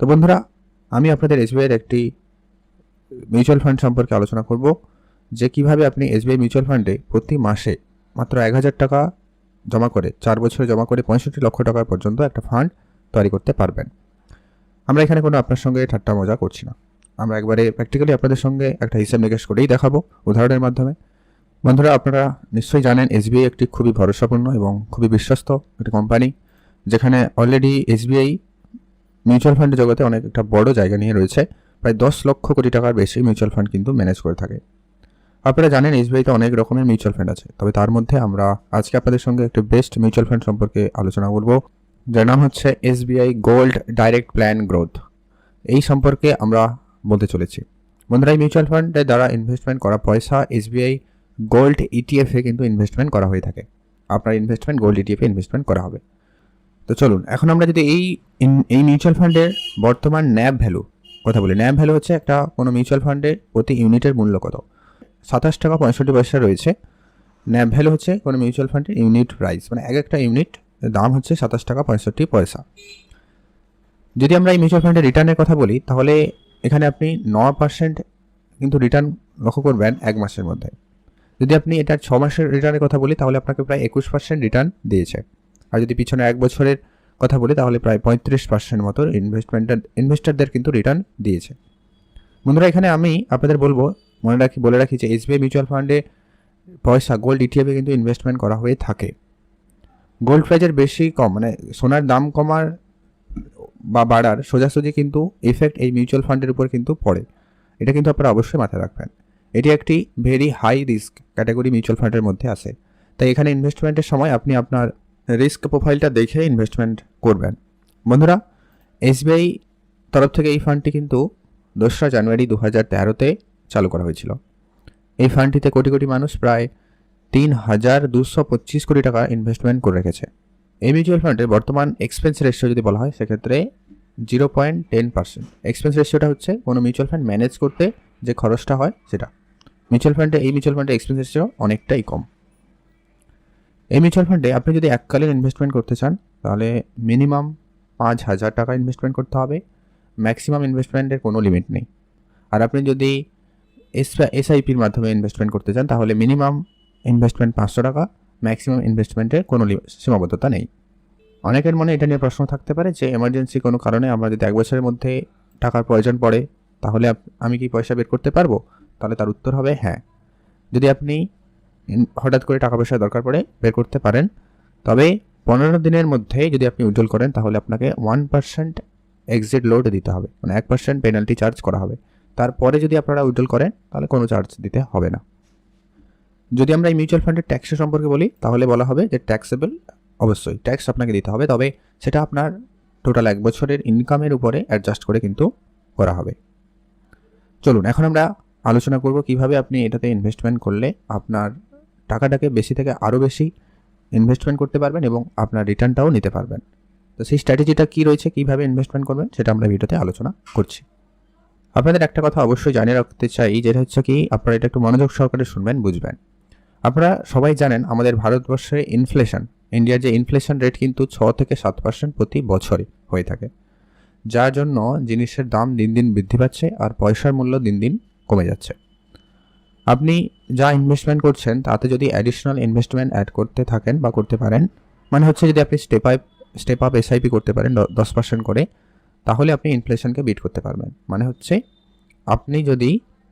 তো বন্ধুরা, আমি আপনাদের এসবিআইয়ের একটি মিউচুয়াল ফান্ড সম্পর্কে আলোচনা করব, যে কীভাবে আপনি এসবিআই মিউচুয়াল ফান্ডে প্রতি মাসে মাত্র এক হাজার টাকা জমা করে, চার বছরে জমা করে পঁয়ষট্টি লক্ষ টাকা পর্যন্ত একটা ফান্ড তৈরি করতে পারবেন। আমরা এখানে কোনো আপনার সঙ্গে ঠাট্টা মজা করছি না। আমরা একবারে প্র্যাকটিক্যালি আপনাদের সঙ্গে একটা হিসাব নিকাশ করেই দেখাবো উদাহরণের মাধ্যমে। বন্ধুরা, আপনারা নিশ্চয়ই জানেন এসবিআই একটি খুবই ভরসাপূর্ণ এবং খুবই বিশ্বস্ত একটি কোম্পানি যেখানে অলরেডি এসবিআই মিউচুয়াল ফান্ডের জগতে অনেক একটা বড় জায়গা নিয়ে রয়েছে। প্রায় দশ লক্ষ কোটি টাকার বেশি মিউচুয়াল ফান্ড কিন্তু ম্যানেজ করে থাকে। আপনারা জানেন এসবিআইতে অনেক রকমের মিউচুয়াল ফান্ড আছে। তবে তার মধ্যে আমরা আজকে আপনাদের সঙ্গে একটি বেস্ট মিউচুয়াল ফান্ড সম্পর্কে আলোচনা করব, যার নাম হচ্ছে SBI gold direct plan growth. এই সম্পর্কে আমরা বলতে চলেছি। বন্ধুরা, এই মিউচুয়াল ফান্ডের দ্বারা ইনভেস্টমেন্ট করা পয়সা এসবিআই গোল্ড ইটিএফে কিন্তু ইনভেস্টমেন্ট করা হয়ে থাকে। আপনার ইনভেস্টমেন্ট গোল্ড ইটিএফে ইনভেস্টমেন্ট করা হবে। তো চলুন, এখন আমরা যদি এই এই মিউচুয়াল ফান্ডের বর্তমান ন্যাব ভ্যালু কথা বলি। ন্যাব ভ্যালু হচ্ছে একটা কোনো মিউচুয়াল ফান্ডের প্রতি ইউনিটের মূল্য কত? সাতাশ টাকা পঁয়ষট্টি পয়সা রয়েছে। ন্যাব ভ্যালু হচ্ছে কোনো মিউচুয়াল ফান্ডের ইউনিট প্রাইস মানে এক একটা ইউনিট দাম হচ্ছে সাতাশ টাকা পঁয়ষট্টি পয়সা। যদি আমরা এই মিউচুয়াল ফান্ডের রিটার্নের কথা বলি, তাহলে এখানে আপনি ন পার্সেন্ট কিন্তু রিটার্ন লক্ষ্য করবেন এক মাসের মধ্যে। যদি আপনি এটা ছ মাসের রিটার্নের কথা বলি, তাহলে আপনাকে প্রায় একুশ পার্সেন্ট রিটার্ন দিয়েছে। আর যদি পিছনে এক বছরের কথা বলি, তাহলে প্রায় পঁয়ত্রিশ পার্সেন্ট মতো ইনভেস্টমেন্টের ইনভেস্টারদের কিন্তু রিটার্ন দিয়েছে। বন্ধুরা, এখানে আমি আপনাদের বলব, মনে রাখি, বলে রাখি যে এসবিআই মিউচুয়াল ফান্ডে পয়সা গোল্ড ইটিএফে কিন্তু ইনভেস্টমেন্ট করা হয়ে থাকে। গোল্ড প্রাইজের বেশি কম মানে সোনার দাম কমার বা বাড়ার সোজাসুজি কিন্তু এফেক্ট এই মিউচুয়াল ফান্ডের উপর কিন্তু পড়ে। এটা কিন্তু আপনারা অবশ্যই মাথায় রাখবেন। এটি একটি very high risk category mutual ফান্ডের মধ্যে আসে তাই এখানে ইনভেস্টমেন্টের সময় আপনি আপনার রিস্ক প্রোফাইলটা দেখে ইনভেস্টমেন্ট করবেন। বন্ধুরা এসবিআই তরফ থেকে এই ফান্ডটি কিন্তু দোসরা জানুয়ারি দু হাজার তেরোতে চালু করা হয়েছিল। এই ফান্ডটিতে কোটি কোটি মানুষ প্রায় তিন হাজার দুশো পঁচিশ কোটি টাকা ইনভেস্টমেন্ট করে রেখেছে। এই মিউচুয়াল ফান্ডের বর্তমান এক্সপেন্স রেশিও যদি বলা হয়, সেক্ষেত্রে zero point ten percent expense রেশিওটা হচ্ছে কোনো মিউচুয়াল ফান্ড ম্যানেজ করতে যে খরচটা হয় সেটা। মিউচুয়াল ফান্ডে এই মিউচুয়াল ফান্ডের এক্সপেন্স রেশিও অনেকটাই কম। এই মিউচুয়াল ফান্ডে আপনি যদি এককালীন ইনভেস্টমেন্ট করতে চান, তাহলে মিনিমাম পাঁচ হাজার টাকা ইনভেস্টমেন্ট করতে হবে। ম্যাক্সিমাম ইনভেস্টমেন্টের কোনো লিমিট নেই। আর আপনি যদি এস এসআইপির মাধ্যমে ইনভেস্টমেন্ট করতে চান, তাহলে মিনিমাম ইনভেস্টমেন্ট পাঁচশো টাকা ম্যাক্সিমাম ইনভেস্টমেন্টের কোনো সীমাবদ্ধতা নেই। অনেকের মনে এটা নিয়ে প্রশ্ন থাকতে পারে যে এমার্জেন্সি কোনো কারণে আমরা যদি এক বছরের মধ্যে টাকার প্রয়োজন পড়ে, তাহলে আমি কি পয়সা বের করতে পারব? তাহলে তার উত্তর হবে হ্যাঁ। যদি আপনি হঠাৎ করে টাকা পয়সা দরকার পড়ে বের করতে পারেন। তবে পনেরো দিনের মধ্যে যদি আপনি উজ্জ্বল করেন, তাহলে আপনাকে ওয়ান পার্সেন্ট এক্সিট লোড দিতে হবে। মানে এক পার্সেন্ট পেনাল্টি চার্জ করা হবে। তারপরে যদি আপনারা উজ্জ্বল করেন, তাহলে কোনো চার্জ দিতে হবে না। যদি আমরা এই মিউচুয়াল ফান্ডের ট্যাক্সের সম্পর্কে বলি, তাহলে বলা হবে যে ট্যাক্সেবল অবশ্যই ট্যাক্স আপনাকে দিতে হবে। তবে সেটা আপনার টোটাল এক বছরের ইনকামের উপরে অ্যাডজাস্ট করে কিন্তু করা হবে। চলুন, এখন আমরা আলোচনা করব কীভাবে আপনি এটাতে ইনভেস্টমেন্ট করলে আপনার টাকাটাকে বেশি থেকে আরও বেশি ইনভেস্টমেন্ট করতে পারবেন এবং আপনার রিটার্নটাও নিতে পারবেন। তো সেই স্ট্র্যাটেজিটা কী রয়েছে? কীভাবে ইনভেস্টমেন্ট করবেন? সেটা আমরা ভিডিওতে আলোচনা করছি। আপনাদের একটা কথা অবশ্যই জানিয়ে রাখতে চাই, যেটা হচ্ছে কি, আপনারা এটা একটু মনোযোগ সহকারে শুনবেন, বুঝবেন। আপনারা সবাই জানেন, আমাদের ভারতবর্ষে ইনফ্লেশন ইন্ডিয়ার যে ইনফ্লেশন রেট কিন্তু ছ থেকে সাত পার্সেন্ট প্রতি বছরে হয়ে থাকে। যার জন্য জিনিসের দাম দিন দিন বৃদ্ধি পাচ্ছে আর পয়সার মূল্য দিন দিন কমে যাচ্ছে। আপনি যা ইনভেস্টমেন্ট করছেন, তাতে যদি অ্যাডিশনাল ইনভেস্টমেন্ট অ্যাড করতে থাকেন বা করতে পারেন মানে হচ্ছে যদি আপনি step up step up SIP করতে পারেন দশ পার্সেন্ট করে, তাহলে আপনি ইনফ্লেশনকে বিট করতে পারবেন। মানে হচ্ছে আপনি যদি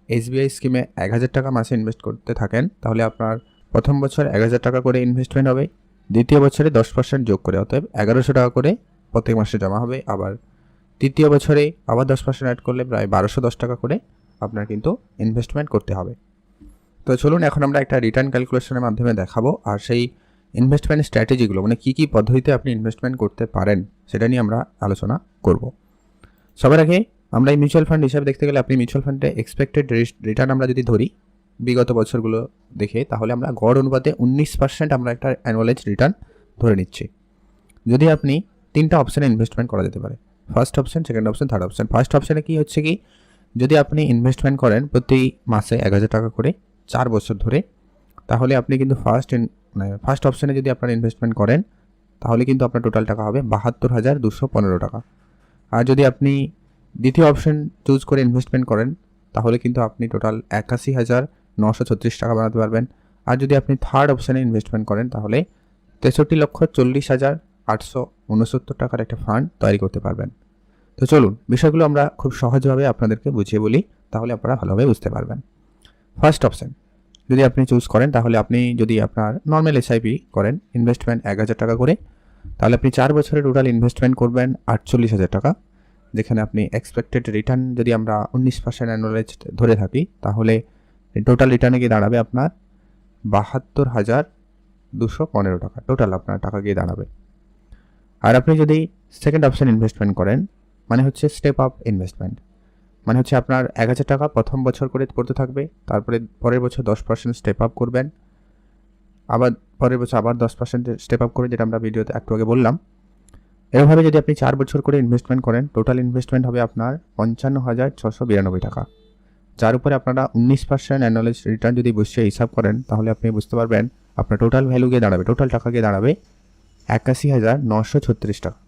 এসবিআই স্কিমে এক হাজার টাকা মাসে ইনভেস্ট করতে থাকেন, তাহলে আপনার প্রথম বছর এক হাজার টাকা করে ইনভেস্টমেন্ট হবে, দ্বিতীয় বছরে দশ পার্সেন্ট যোগ করে, অতএব এগারোশো টাকা করে প্রত্যেক মাসে জমা হবে, আবার তৃতীয় বছরে আবার দশ পার্সেন্ট অ্যাড করলে প্রায় বারোশো দশ টাকা করে আপনার কিন্তু ইনভেস্টমেন্ট করতে হবে। তো চলুন এখন আমরা একটা রিটার্ন ক্যালকুলেশনের মাধ্যমে দেখাবো আর সেই ইনভেস্টমেন্ট স্ট্র্যাটেজিগুলো মানে কী কী পদ্ধতিতে আপনি ইনভেস্টমেন্ট করতে পারেন, সেটা নিয়ে আমরা আলোচনা করব। সবার আগে আমরা এই মিউচুয়াল ফান্ড হিসাবে দেখতে গেলে আপনি মিউচুয়াল ফান্ডে এক্সপেক্টেড রিটার্ন আমরা যদি ধরি, বিগত বছরগুলো দেখে, তাহলে আমরা গড় অনুপাতে উনিশ পার্সেন্ট আমরা একটা অ্যানুয়ালেজ রিটার্ন ধরে নিচ্ছি। যদি আপনি তিনটা অপশানে ইনভেস্টমেন্ট করা যেতে পারে first option second option third option first অপশানে কী হচ্ছে কি, যদি আপনি ইনভেস্টমেন্ট করেন প্রতি মাসে এক হাজার টাকা করে চার বছর ধরে, তাহলে আপনি কিন্তু ফার্স্ট ফার্স্ট অপশানে যদি আপনার ইনভেস্টমেন্ট করেন, তাহলে কিন্তু আপনার টোটাল টাকা হবে বাহাত্তর হাজার দুশো পনেরো টাকা। আর যদি আপনি দ্বিতীয় অপশন চুজ করে ইনভেস্টমেন্ট করেন, তাহলে কিন্তু আপনি টোটাল একাশি হাজার নশো ছত্রিশ টাকা বানাতে পারবেন। আর যদি আপনি থার্ড অপশানে ইনভেস্টমেন্ট করেন, তাহলে তেষট্টি লক্ষ চল্লিশ হাজার আটশো উনসত্তর টাকার একটা ফান্ড তৈরি করতে পারবেন। তো চলুন, বিষয়গুলো আমরা খুব সহজভাবে আপনাদেরকে বুঝিয়ে বলি, তাহলে আপনারা ভালোভাবে বুঝতে পারবেন। ফার্স্ট অপশান যদি আপনি চুজ করেন, তাহলে আপনি যদি আপনার নর্মাল এসআইপি করেন ইনভেস্টমেন্ট এক হাজার টাকা করে, তাহলে আপনি চার বছরের টোটাল ইনভেস্টমেন্ট করবেন আটচল্লিশ হাজার টাকা। যেখানে আপনি এক্সপেক্টেড রিটার্ন যদি আমরা উনিশ পার্সেন্ট অ্যানুয়ালাইজ ধরে থাকি, তাহলে টোটাল রিটার্নে গিয়ে দাঁড়াবে আপনার বাহাত্তর হাজার দুশো পনেরো টাকা টোটাল আপনার টাকা গিয়ে দাঁড়াবে। আর আপনি যদি সেকেন্ড অপশান ইনভেস্টমেন্ট করেন মানে হচ্ছে স্টেপ আপ ইনভেস্টমেন্ট মানে হচ্ছে আপনার এক হাজার টাকা প্রথম বছর করে পড়তে থাকবে, তারপরে পরের বছর দশ পার্সেন্ট স্টেপ আপ করবেন। আবার পরের বছর আবার দশ পার্সেন্ট স্টেপ আপ করে, যেটা আমরা ভিডিওতে একটু আগে বললাম। এরভাবে যদি আপনি চার বছর করে ইনভেস্টমেন্ট করেন টোটাল ইনভেস্টমেন্ট হবে আপনার পঞ্চান্ন হাজার ছশো বিরানব্বই টাকা। যার উপরে আপনারা উনিশ পার্সেন্ট অ্যানুয়ালাইজ রিটার্ন যদি বসে হিসাব করেন, তাহলে আপনি বুঝতে পারবেন আপনার টোটাল ভ্যালু গিয়ে দাঁড়াবে টোটাল টাকা গিয়ে দাঁড়াবে একাশি হাজার নশো ছত্রিশ টাকা।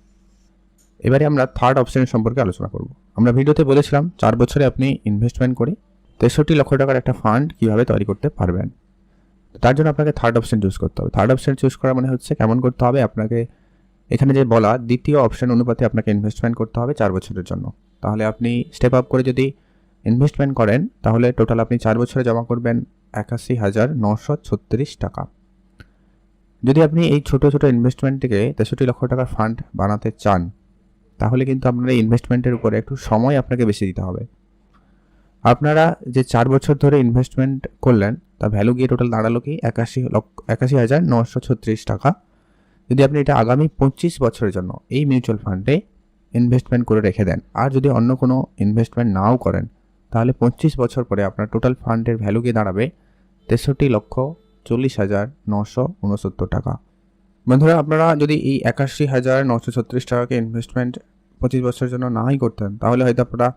এবারে আমরা থার্ড অপশনের সম্পর্কে আলোচনা করব। আমরা ভিডিওতে বলেছিলাম, চার বছরে আপনি ইনভেস্টমেন্ট করে তেষট্টি লক্ষ টাকার একটা ফান্ড কীভাবে তৈরি করতে পারবেন। তার জন্য আপনাকে থার্ড অপশন চুজ করতে হবে। থার্ড অপশন চুজ করা মানে হচ্ছে কেমন করতে হবে আপনাকে, এখানে যে বলা, দ্বিতীয় অপশন অনুপাতে আপনাকে ইনভেস্টমেন্ট করতে হবে চার বছরের জন্য। তাহলে আপনি স্টেপ আপ করে যদি ইনভেস্টমেন্ট করেন, তাহলে টোটাল আপনি চার বছরে জমা করবেন একাশি হাজার নশো ছত্রিশ টাকা। যদি আপনি এই ছোট ছোট ইনভেস্টমেন্ট থেকে তেষট্টি লক্ষ টাকার ফান্ড বানাতে চান তাহলে কিন্তু আপনার ইনভেস্টমেন্টের উপরে একটু সময় আপনাকে বেশি দিতে হবে। আপনারা যে চার বছর ধরে ইনভেস্টমেন্ট করলেন তা ভ্যালু গিয়ে টোটাল দাঁড়াল কি একাশি লক্ষ, একাশি হাজার নশো ছত্রিশ টাকা। যদি আপনি এটা আগামী পঁচিশ বছরের জন্য এই মিউচুয়াল ফান্ডে ইনভেস্টমেন্ট করে রেখে দেন, আর যদি অন্য কোনো ইনভেস্টমেন্ট নাও করেন, তাহলে পঁচিশ বছর পরে আপনার টোটাল ফান্ডের ভ্যালু গিয়ে দাঁড়াবে তেষট্টি লক্ষ চল্লিশ হাজার নশো উনসত্তর টাকা। বন্ধুরা আপনারা যদি এই একাশি হাজার নশো ছত্রিশ টাকাকে ইনভেস্টমেন্ট পঁচিশ বছরের জন্য নাই করতেন তাহলে হয়তো আপনারা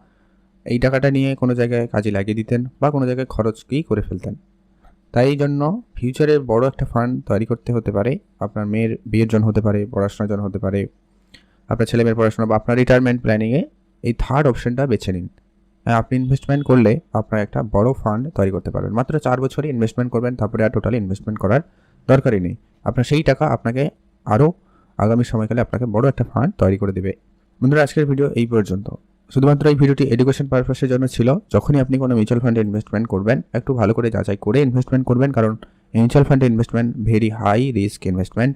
এই টাকাটা নিয়ে কোনো জায়গায় কাজে লাগিয়ে দিতেন বা কোনো জায়গায় খরচকেই করে ফেলতেন। তাই জন্য ফিউচারে বড় একটা ফান্ড তৈরি করতে হতে পারে আপনার মেয়ের বিয়ের জন্য হতে পারে পড়াশোনার জন্য হতে পারে আপনার ছেলে মেয়ের পড়াশোনা বা আপনার রিটায়ারমেন্ট প্ল্যানিংয়ে এই থার্ড অপশনটা বেছে নিন। হ্যাঁ, আপনি ইনভেস্টমেন্ট করলে আপনার একটা বড় ফান্ড তৈরি করতে পারবেন। মাত্র চার বছরে ইনভেস্টমেন্ট করবেন তারপরে আর টোটালি ইনভেস্টমেন্ট করার দরকারই নেই। আপনার সেই টাকা আপনাকে আরও আগামী সময়কালে আপনাকে বড় একটা ফান্ড তৈরি করে দেবে। বন্ধুরা, আজকের ভিডিও এই পর্যন্ত। শুধুমাত্র এই ভিডিওটি এডুকেশন পারপাসের জন্য ছিল। যখনই আপনি কোনো মিউচুয়াল ফান্ডে ইনভেস্টমেন্ট করবেন, একটু ভালো করে যাচাই করে ইনভেস্টমেন্ট করবেন, কারণ মিউচুয়াল ফান্ডে investment very high risk investment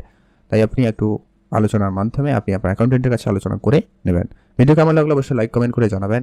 তাই আপনি একটু আলোচনার মাধ্যমে আপনি আপনার অ্যাকাউন্টেন্টের কাছে আলোচনা করে নেবেন। ভিডিও কেমন লাগল অবশ্যই লাইক কমেন্ট করে জানাবেন।